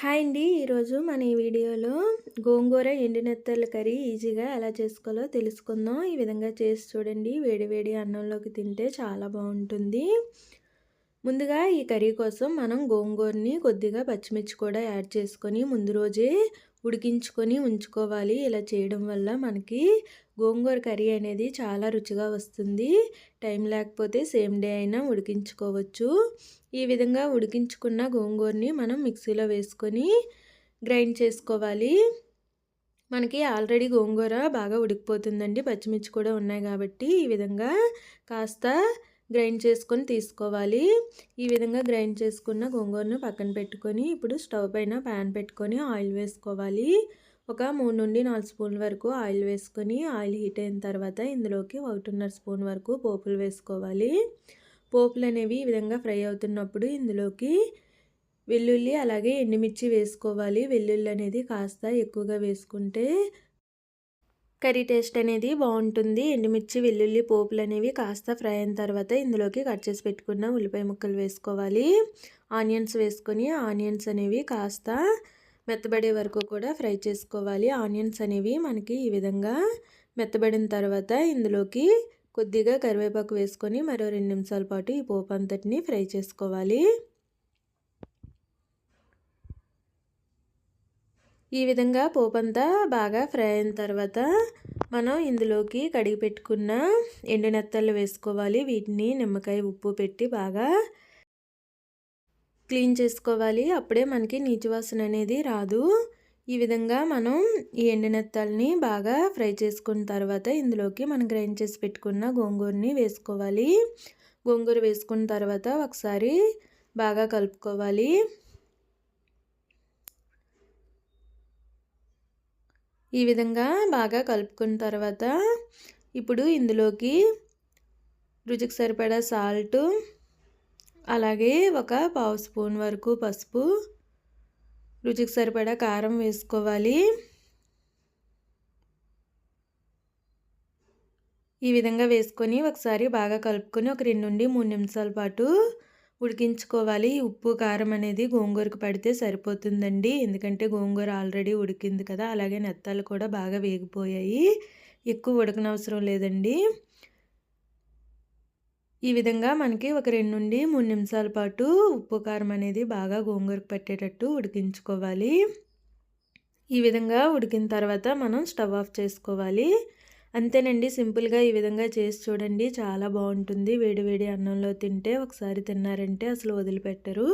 Hi అండి. ఈరోజు మన ఈ వీడియోలో గోంగూర ఎండినెత్తల కర్రీ ఈజీగా ఎలా చేసుకోవాలో తెలుసుకుందాం. ఈ విధంగా చేసి చూడండి. వేడి వేడి అన్నంలోకి తింటే చాలా బాగుంటుంది. ముందుగా ఈ కర్రీ కోసం మనం గోంగూరని కొద్దిగా పచ్చిమిర్చి కూడా యాడ్ చేసుకొని ముందు రోజే ఉడికించుకొని ఉంచుకోవాలి. ఇలా చేయడం వల్ల మనకి గోంగూర కర్రీ అనేది చాలా రుచిగా వస్తుంది. టైం లేకపోతే సేమ్ డే అయినా ఉడికించుకోవచ్చు. ఈ విధంగా ఉడికించుకున్న గోంగూరని మనం మిక్సీలో వేసుకొని గ్రైండ్ చేసుకోవాలి. మనకి ఆల్రెడీ గోంగూర బాగా ఉడికిపోతుందండి. పచ్చిమిర్చి కూడా ఉన్నాయి కాబట్టి ఈ విధంగా కాస్త గ్రైండ్ చేసుకొని తీసుకోవాలి. ఈ విధంగా గ్రైండ్ చేసుకున్న గోంగూరను పక్కన పెట్టుకొని ఇప్పుడు స్టవ్ పైన ప్యాన్ పెట్టుకొని ఆయిల్ వేసుకోవాలి. ఒక మూడు నుండి నాలుగు స్పూన్ల వరకు ఆయిల్ వేసుకొని ఆయిల్ హీట్ అయిన తర్వాత ఇందులోకి ఒకటిన్నర స్పూన్ వరకు పోపులు వేసుకోవాలి. పోపులు అనేవి ఈ విధంగా ఫ్రై అవుతున్నప్పుడు ఇందులోకి వెల్లుల్లి అలాగే ఎండుమిర్చి వేసుకోవాలి. వెల్లుల్లి అనేది కాస్త ఎక్కువగా వేసుకుంటే కర్రీ టేస్ట్ అనేది బాగుంటుంది. ఎండుమిర్చి వెల్లుల్లి పోపులు అనేవి కాస్త ఫ్రై అయిన తర్వాత ఇందులోకి కట్ చేసి పెట్టుకున్న ఉల్లిపాయ ముక్కలు వేసుకోవాలి. ఆనియన్స్ వేసుకొని ఆనియన్స్ అనేవి కాస్త మెత్తబడే వరకు కూడా ఫ్రై చేసుకోవాలి. ఆనియన్స్ అనేవి మనకి ఈ విధంగా మెత్తబడిన తర్వాత ఇందులోకి కొద్దిగా కరివేపాకు వేసుకొని మరో రెండు నిమిషాల పాటు ఈ పోపు అంతటిని ఫ్రై చేసుకోవాలి. ఈ విధంగా పోపంతా బాగా ఫ్రై అయిన తర్వాత మనం ఇందులోకి కడిగి పెట్టుకున్న ఎండునెత్తలు వేసుకోవాలి. వీటిని నిమ్మకాయ ఉప్పు పెట్టి బాగా క్లీన్ చేసుకోవాలి. అప్పుడే మనకి నీచువాసన అనేది రాదు. ఈ విధంగా మనం ఈ ఎండునెత్తల్ని బాగా ఫ్రై చేసుకున్న తర్వాత ఇందులోకి మనం గ్రైండ్ చేసి పెట్టుకున్న గోంగూరని వేసుకోవాలి. గోంగూర వేసుకున్న తర్వాత ఒకసారి బాగా కలుపుకోవాలి. ఈ విధంగా బాగా కలుపుకున్న తర్వాత ఇప్పుడు ఇందులోకి రుచికి సరిపడా సాల్ట్ అలాగే ఒక పావు స్పూన్ వరకు పసుపు రుచికి సరిపడా కారం వేసుకోవాలి. ఈ విధంగా వేసుకొని ఒకసారి బాగా కలుపుకొని ఒక రెండు నుండి మూడు నిమిషాల పాటు ఉడికించుకోవాలి. ఉప్పు కారం అనేది గోంగూరకు పడితే సరిపోతుందండి. ఎందుకంటే గోంగూర ఆల్రెడీ ఉడికింది కదా అలాగే నెత్తాలు కూడా బాగా వేగిపోయాయి. ఎక్కువ ఉడకనవసరం లేదండి. ఈ విధంగా మనకి ఒక రెండు నుండి మూడు నిమిషాల పాటు ఉప్పు కారం అనేది బాగా గోంగూరకు పట్టేటట్టు ఉడికించుకోవాలి. ఈ విధంగా ఉడికిన తర్వాత మనం స్టవ్ ఆఫ్ చేసుకోవాలి. అంతేనండి. సింపుల్గా ఈ విధంగా చేసి చూడండి. చాలా బాగుంటుంది. వేడి వేడి అన్నంలో తింటే ఒకసారి తిన్నారంటే అసలు వదిలిపెట్టరు.